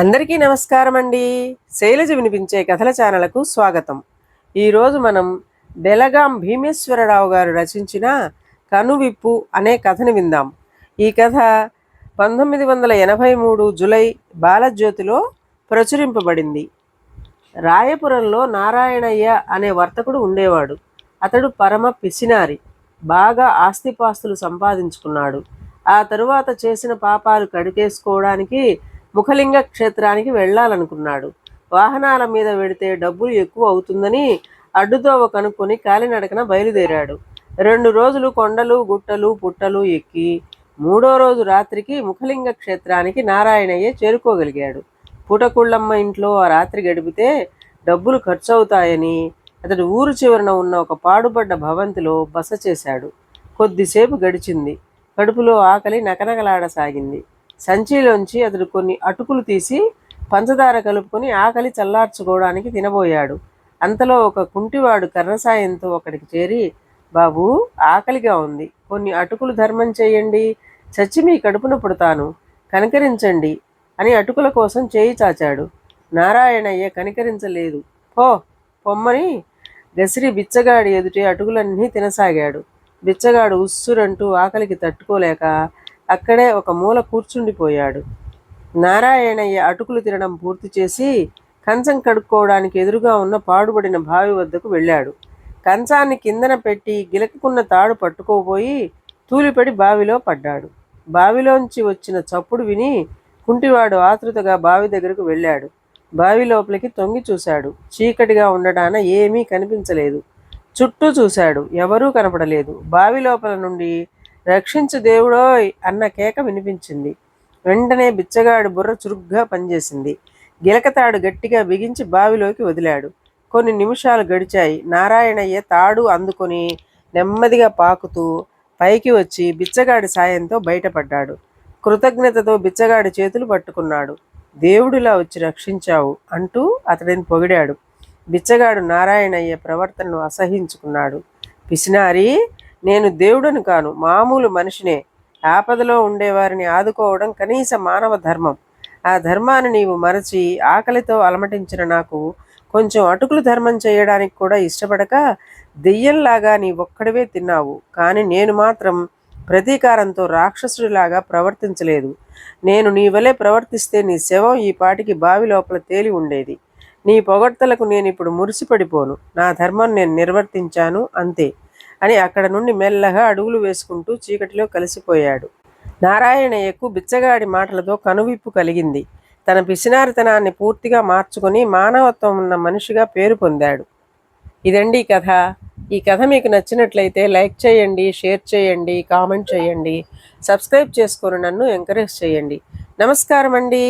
అందరికీ నమస్కారం అండి శైలజ వినిపించే కథల ఛానల్కు స్వాగతం. ఈరోజు మనం బెలగాం భీమేశ్వరరావు గారు రచించిన కనువిప్పు అనే కథని విందాం. ఈ కథ పంతొమ్మిది వందల ఎనభై మూడు జులై బాలజ్యోతిలో ప్రచురింపబడింది. రాయపురంలో నారాయణయ్య అనే వర్తకుడు ఉండేవాడు. అతడు పరమ పిసినారి. బాగా ఆస్తిపాస్తులు సంపాదించుకున్నాడు. ఆ తరువాత చేసిన పాపాలు కడిగేసుకోవడానికి ముఖలింగ క్షేత్రానికి వెళ్ళాలనుకున్నాడు. వాహనాల మీద వెడితే డబ్బులు ఎక్కువ అవుతుందని అడ్డుదోవ కనుక్కొని కాలినడకన బయలుదేరాడు. రెండు రోజులు కొండలు గుట్టలు పుట్టలు ఎక్కి మూడో రోజు రాత్రికి ముఖలింగ క్షేత్రానికి నారాయణయ్య చేరుకోగలిగాడు. పుటకుళ్ళమ్మ ఇంట్లో ఆ రాత్రి గడిపితే డబ్బులు ఖర్చు అవుతాయని అతడు ఊరు చివరన ఉన్న ఒక పాడుపడ్డ భవంతిలో బస చేశాడు. కొద్దిసేపు గడిచింది. కడుపులో ఆకలి నకనకలాడసాగింది. సంచిలోంచి అతడు కొన్ని అటుకులు తీసి పంచదార కలుపుకొని ఆకలి చల్లార్చుకోవడానికి తినబోయాడు. అంతలో ఒక కుంటివాడు కర్రసాయంతో ఒకడికి అక్కడికి చేరి బాబు ఆకలిగా ఉంది. కొన్ని అటుకులు ధర్మం చేయండి. చచ్చి మీ కడుపున పుడతాను. కనికరించండి అని అటుకుల కోసం చేయి చాచాడు. నారాయణయ్య కనికరించలేదు. పో పొమ్మని గసిరి బిచ్చగాడి ఎదుటి అటుకులన్నీ తినసాగాడు. బిచ్చగాడు ఉస్సురంటూ ఆకలికి తట్టుకోలేక అక్కడే ఒక మూల కూర్చుండిపోయాడు. నారాయణయ్య అటుకులు తినడం పూర్తి చేసి కంచం కడుక్కోవడానికి ఎదురుగా ఉన్న పాడుబడిన బావి వద్దకు వెళ్ళాడు. కంచాన్ని కిందన పెట్టి గిలకుకున్న తాడు పట్టుకోబోయి తూలిపడి బావిలో పడ్డాడు. బావిలోంచి వచ్చిన చప్పుడు విని కుంటివాడు ఆతృతగా బావి దగ్గరకు వెళ్ళాడు. బావి లోపలికి తొంగి చూశాడు. చీకటిగా ఉండడాన ఏమీ కనిపించలేదు. చుట్టూ చూశాడు. ఎవరూ కనపడలేదు. బావి లోపల నుండి రక్షించు దేవుడోయ్ అన్న కేక వినిపించింది. వెంటనే బిచ్చగాడు బుర్ర చురుగ్గా పనిచేసింది. గిలకతాడు గట్టిగా బిగించి బావిలోకి వదిలాడు. కొన్ని నిమిషాలు గడిచాయి. నారాయణయ్య తాడు అందుకొని నెమ్మదిగా పాకుతూ పైకి వచ్చి బిచ్చగాడి సాయంతో బయటపడ్డాడు. కృతజ్ఞతతో బిచ్చగాడి చేతులు పట్టుకున్నాడు. దేవుడిలా వచ్చి రక్షించావు అంటూ అతడిని పొగిడాడు. బిచ్చగాడు నారాయణయ్య ప్రవర్తనను అసహించుకున్నాడు. పిసినారి నేను దేవుడను కాను మామూలు మనిషినే. ఆపదలో ఉండేవారిని ఆదుకోవడం కనీస మానవ ధర్మం. ఆ ధర్మాన్ని నీవు మరచి ఆకలితో అలమటించిన నాకు కొంచెం అటుకులు ధర్మం చేయడానికి కూడా ఇష్టపడక దెయ్యంలాగా నీ ఒక్కడివే తిన్నావు. కానీ నేను మాత్రం ప్రతీకారంతో రాక్షసుడిలాగా ప్రవర్తించలేదు. నేను నీ వలె ప్రవర్తిస్తే నీ శవం ఈ పాటికి బావి లోపల తేలి ఉండేది. నీ పొగడ్తలకు నేను ఇప్పుడు మురిసిపడిపోను. నా ధర్మం నేను నిర్వర్తించాను అంతే. అని అక్కడ నుండి మెల్లగా అడుగులు వేసుకుంటూ చీకటిలో కలిసిపోయాడు. నారాయణయ్యకు బిచ్చగాడి మాటలతో కనువిప్పు కలిగింది. తన పిసినారితనాన్ని పూర్తిగా మార్చుకొని మానవత్వం ఉన్న మనిషిగా పేరు పొందాడు. ఇదండి కథ. ఈ కథ మీకు నచ్చినట్లయితే లైక్ చేయండి షేర్ చేయండి కామెంట్ చేయండి. సబ్స్క్రైబ్ చేసుకొని నన్ను ఎంకరేజ్ చేయండి. నమస్కారం అండి